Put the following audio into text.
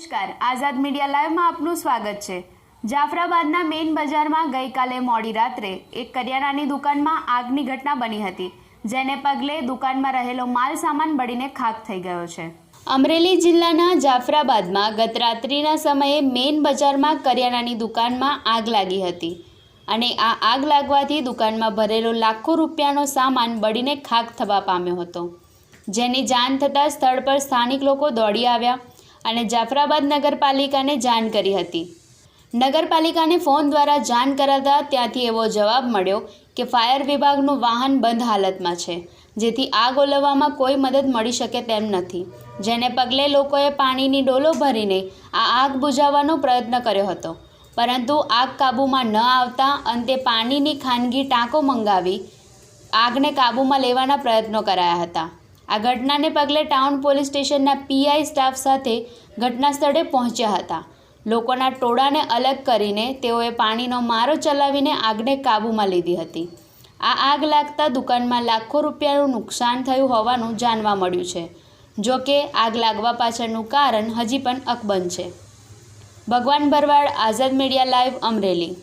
નમસ્કાર. આઝાદ મીડિયા લાઈવમાં આપનું સ્વાગત છે. જાફરાબાદના મેઇન બજારમાં ગઈકાલે મોડી રાત્રે એક કરિયાણાની દુકાનમાં આગની ઘટના બની હતી, જેને પગલે દુકાનમાં રહેલો માલ સામાન બળીને ખાક થઈ ગયો છે. અમરેલી જિલ્લાના જાફરાબાદમાં ગત રાત્રિના સમયે મેઇન બજારમાં કરિયાણાની દુકાનમાં આગ લાગી હતી અને આ આગ લાગવાથી દુકાનમાં ભરેલો લાખો રૂપિયાનો સામાન બળીને ખાક થવા પામ્યો હતો. જેની જાણ થતાં સ્થળ પર સ્થાનિક લોકો દોડી આવ્યા અને જાફરાબાદ નગરપાલિકાને જાણ કરી હતી. નગરપાલિકાને ફોન દ્વારા જાણ કરાતા ત્યાંથી એવો જવાબ મળ્યો કે ફાયર વિભાગનું વાહન બંધ હાલતમાં છે, જેથી આગ ઓલવવામાં કોઈ મદદ મળી શકે તેમ નથી, જેને પગલે લોકોએ પાણીની ડોલો ભરીને આ આગ બુઝાવવાનો પ્રયત્ન કર્યો હતો. પરંતુ આગ કાબૂમાં ન આવતા અંતે પાણીની ખાનગી ટાંકો મંગાવી આગને કાબૂમાં લેવાના પ્રયત્નો કરાયા હતા. આ ઘટનાને પગલે ટાઉન પોલીસ સ્ટેશનના પીઆઈ સ્ટાફ સાથે ઘટના સ્થળે પહોંચ્યા હતા. લોકોના ટોળાને અલગ કરીને તેઓએ પાણીનો મારો ચલાવીને આગને કાબૂમાં લીધી હતી. આ આગ લાગતા દુકાનમાં લાખો રૂપિયાનું નુકસાન થયું હોવાનું જાણવા મળ્યું છે, જો કે આગ લાગવા પાછળનું કારણ હજી પણ અકબંધ છે. Bhagwan Bharwad, Azad media live, Amreli.